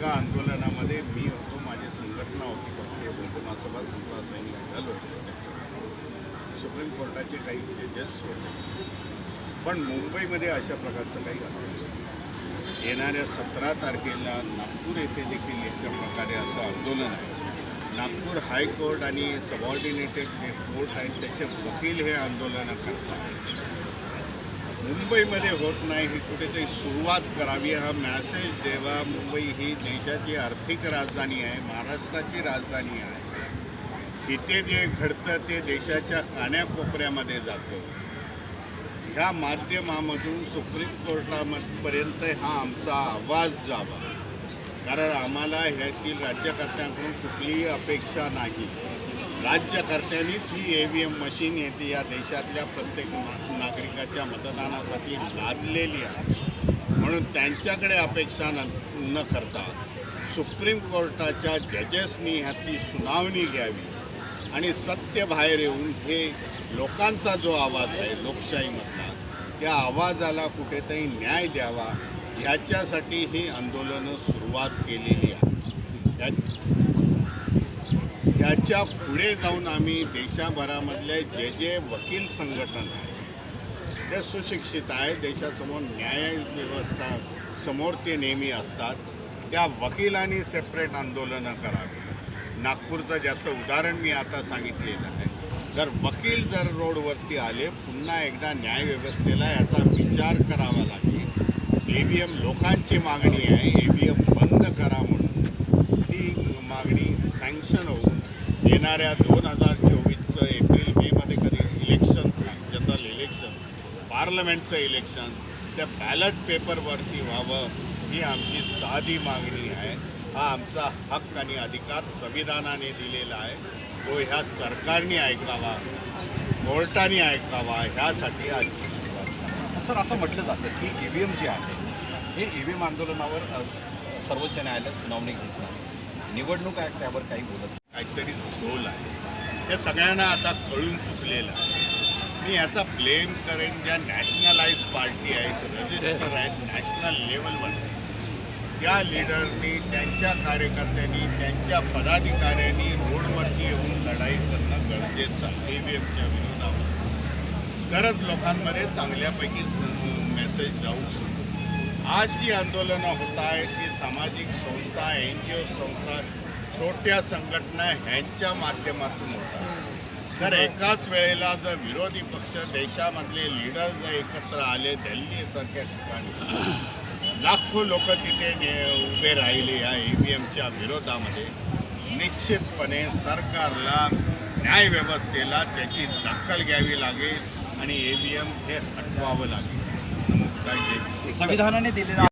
एका आंदोलनामध्ये मी होतो माझी संघटना होती भारतीय बहुजन सभा समता सैनिक दल होते. सुप्रीम कोर्टाचे काही जजेस होते. पण मुंबईमध्ये अशा प्रकारचं काही आंदोलन येणाऱ्या सतरा तारखेला नागपूर येथे देखील याच्या प्रकारे असं आंदोलन आहे. नागपूर हायकोर्ट आणि सबऑर्डिनेटेड जे कोर्ट आहेत त्याचे वकील हे आंदोलनं करतात मुंबईमध्ये होत नाही ही कुठेतरी सुरुवात करावी हा मॅसेज देवा मुंबई ही देशाची आर्थिक राजधानी आहे महाराष्ट्राची राजधानी आहे. इथे जे घडतं ते देशाच्या कान्याकोपऱ्यामध्ये जातं. ह्या माध्यमामधून सुप्रीम कोर्टापर्यंत हा आमचा आवाज जावा. कारण आम्हाला ह्यातील राज्यकर्त्यांकडून कुठलीही अपेक्षा नाही. राज्यकर्त्यांनीच ही ए व्ही एम मशीन येते या देशातल्या प्रत्येक नागरिकाच्या मतदानासाठी लादलेली आहे. म्हणून त्यांच्याकडे अपेक्षा न न करता सुप्रीम कोर्टाच्या जजेसनी ह्याची सुनावणी घ्यावी आणि सत्य बाहेर येऊन हे लोकांचा जो आवाज आहे लोकशाहीमधला त्या आवाजाला कुठेतरी न्याय द्यावा ह्याच्यासाठी ही आंदोलनं सुरुवात केलेली आहे. याच्यापुढे जाऊन आम्ही देशाभरामधले जे जे वकील संघटन आहे ते सुशिक्षित आहे देशासमोर न्याय व्यवस्था समोर ते नेहमी असतात त्या वकिलांनी सेपरेट आंदोलनं करावी. नागपूरचं ज्याचं उदाहरण मी आता सांगितलेलं आहे. जर वकील जर रोडवरती आले पुन्हा एकदा न्यायव्यवस्थेला याचा विचार करावा लागेल. ए व्ही एम लोकांची मागणी आहे ए व्ही एम बंद करा म्हणून. ती मागणी सँक्शन येणाऱ्या दोन हजार चोवीसचं एप्रिल मेमध्ये कधी इलेक्शन जनरल इलेक्शन पार्लमेंटचं इलेक्शन त्या बॅलट पेपरवरती व्हावं ही आमची साधी मागणी आहे. हा आमचा हक्क आणि अधिकार संविधानाने दिलेला आहे. तो ह्या सरकारने ऐकावा कोर्टाने ऐकावा ह्यासाठी आजची सुरुवात. सर असं म्हटलं जातं की ई व्ही एम जे आहे हे ई व्ही एम आंदोलनावर सर्वोच्च न्यायालयात सुनावणी घेत नाही. निवडणूक आयोग त्यावर काही बोलत नाही. काहीतरी झोल आहे. या सगळ्यांना आता कळून चुकलेलं. आहे मी याचा ब्लेम करेन ज्या नॅशनलाइज पार्टी आहेत रजिस्टर आहेत नॅशनल लेवलवर. त्या लिडरनी त्यांच्या कार्यकर्त्यांनी त्यांच्या पदाधिकाऱ्यांनी रोडवरती येऊन लढाई करणं गरजेचं आहे ए विरोधावर. तरच लोकांमध्ये चांगल्यापैकी मेसेज जाऊ शकतो. आज जी आंदोलनं होत आहेत ही सामाजिक संस्था एन जी ओ संस्था छोट्या संघटना ह्यांच्या माध्यमातून होतात. तर एकाच वेळेला जर विरोधी पक्ष देशामधले लीडर जर एकत्र आले दिल्लीसारख्या ठिकाणी लाखो लोक तिथे ने- उभे राहिले या ई व्ही एमच्या विरोधामध्ये. निश्चितपणे सरकारला न्यायव्यवस्थेला त्याची दखल घ्यावी लागेल आणि ए व्ही एम हे हटवावं लागेल. संविधानाने दिलेला